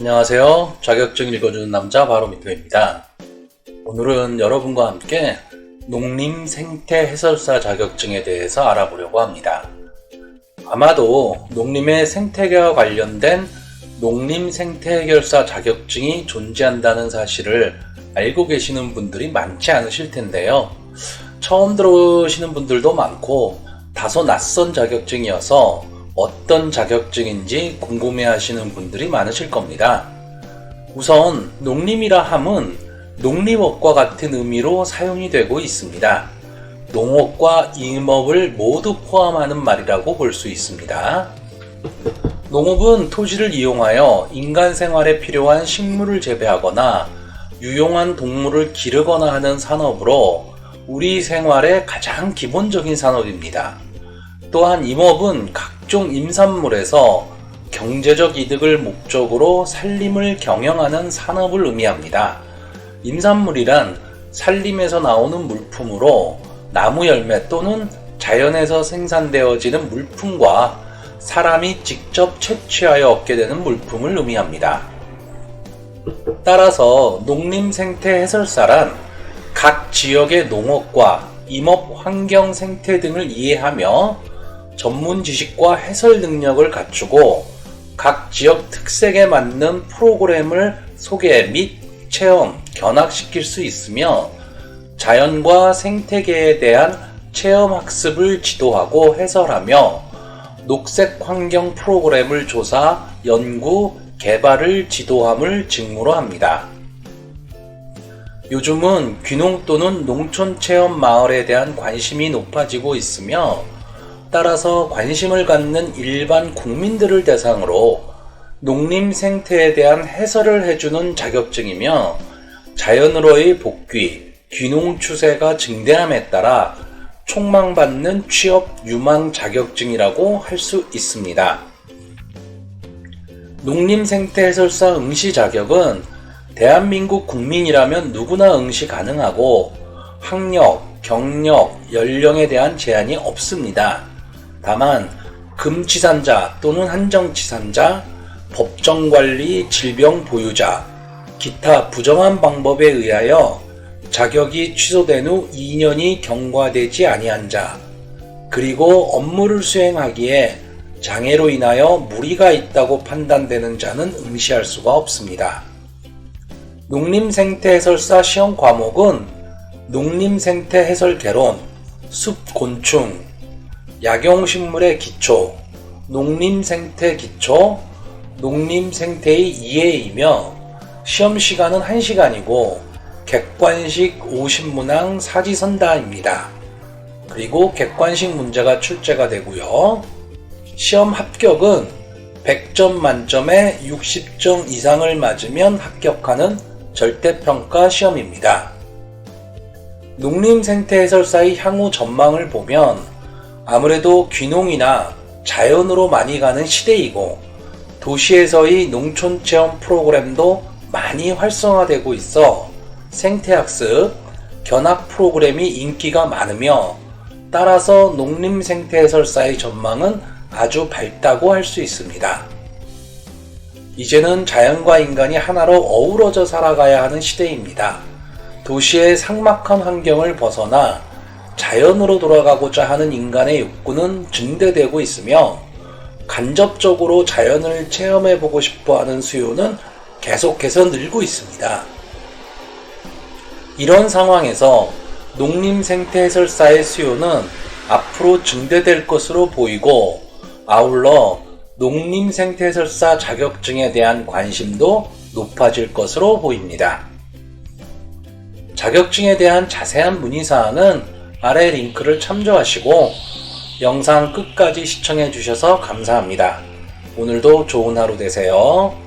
안녕하세요. 자격증 읽어주는 남자 바로 미터입니다. 오늘은 여러분과 함께 농림 생태 해설사 자격증에 대해서 알아보려고 합니다. 아마도 농림의 생태계와 관련된 농림 생태 해결사 자격증이 존재한다는 사실을 알고 계시는 분들이 많지 않으실 텐데요. 처음 들어오시는 분들도 많고 다소 낯선 자격증이어서 어떤 자격증인지 궁금해 하시는 분들이 많으실 겁니다. 우선 농림이라 함은 농림업과 같은 의미로 사용이 되고 있습니다. 농업과 임업을 모두 포함하는 말이라고 볼 수 있습니다. 농업은 토지를 이용하여 인간 생활에 필요한 식물을 재배하거나 유용한 동물을 기르거나 하는 산업으로 우리 생활의 가장 기본적인 산업입니다. 또한 임업은 각종 임산물에서 경제적 이득을 목적으로 살림을 경영하는 산업을 의미합니다. 임산물이란 살림에서 나오는 물품으로 나무 열매 또는 자연에서 생산되어지는 물품과 사람이 직접 채취하여 얻게 되는 물품을 의미합니다. 따라서 농림생태 해설사란 각 지역의 농업과 임업 환경 생태 등을 이해하며 전문 지식과 해설 능력을 갖추고 각 지역 특색에 맞는 프로그램을 소개 및 체험, 견학시킬 수 있으며 자연과 생태계에 대한 체험 학습을 지도하고 해설하며 녹색 환경 프로그램을 조사, 연구, 개발을 지도함을 직무로 합니다. 요즘은 귀농 또는 농촌 체험 마을에 대한 관심이 높아지고 있으며 따라서 관심을 갖는 일반 국민들을 대상으로 농림 생태에 대한 해설을 해주는 자격증이며 자연으로의 복귀, 귀농 추세가 증대함에 따라 촉망받는 취업 유망 자격증이라고 할 수 있습니다. 농림 생태 해설사 응시 자격은 대한민국 국민이라면 누구나 응시 가능하고 학력, 경력, 연령에 대한 제한이 없습니다. 다만 금치산자 또는 한정치산자, 법정관리 질병 보유자, 기타 부정한 방법에 의하여 자격이 취소된 후 2년이 경과되지 아니한 자, 그리고 업무를 수행하기에 장애로 인하여 무리가 있다고 판단되는 자는 응시할 수가 없습니다. 농림생태해설사 시험 과목은 농림생태해설개론, 숲곤충, 약용식물의 기초, 농림생태 기초, 농림생태의 이해이며 시험 시간은 1시간이고 객관식 50문항 사지선다입니다. 그리고 객관식 문제가 출제가 되고요. 시험 합격은 100점 만점에 60점 이상을 맞으면 합격하는 절대평가 시험입니다. 농림생태해설사의 향후 전망을 보면 아무래도 귀농이나 자연으로 많이 가는 시대이고 도시에서의 농촌 체험 프로그램도 많이 활성화되고 있어 생태학습, 견학 프로그램이 인기가 많으며 따라서 농림생태해설사의 전망은 아주 밝다고 할 수 있습니다. 이제는 자연과 인간이 하나로 어우러져 살아가야 하는 시대입니다. 도시의 삭막한 환경을 벗어나 자연으로 돌아가고자 하는 인간의 욕구는 증대되고 있으며 간접적으로 자연을 체험해 보고 싶어 하는 수요는 계속해서 늘고 있습니다. 이런 상황에서 농림생태해설사의 수요는 앞으로 증대될 것으로 보이고 아울러 농림생태해설사 자격증에 대한 관심도 높아질 것으로 보입니다. 자격증에 대한 자세한 문의사항은 아래 링크를 참조하시고 영상 끝까지 시청해 주셔서 감사합니다. 오늘도 좋은 하루 되세요.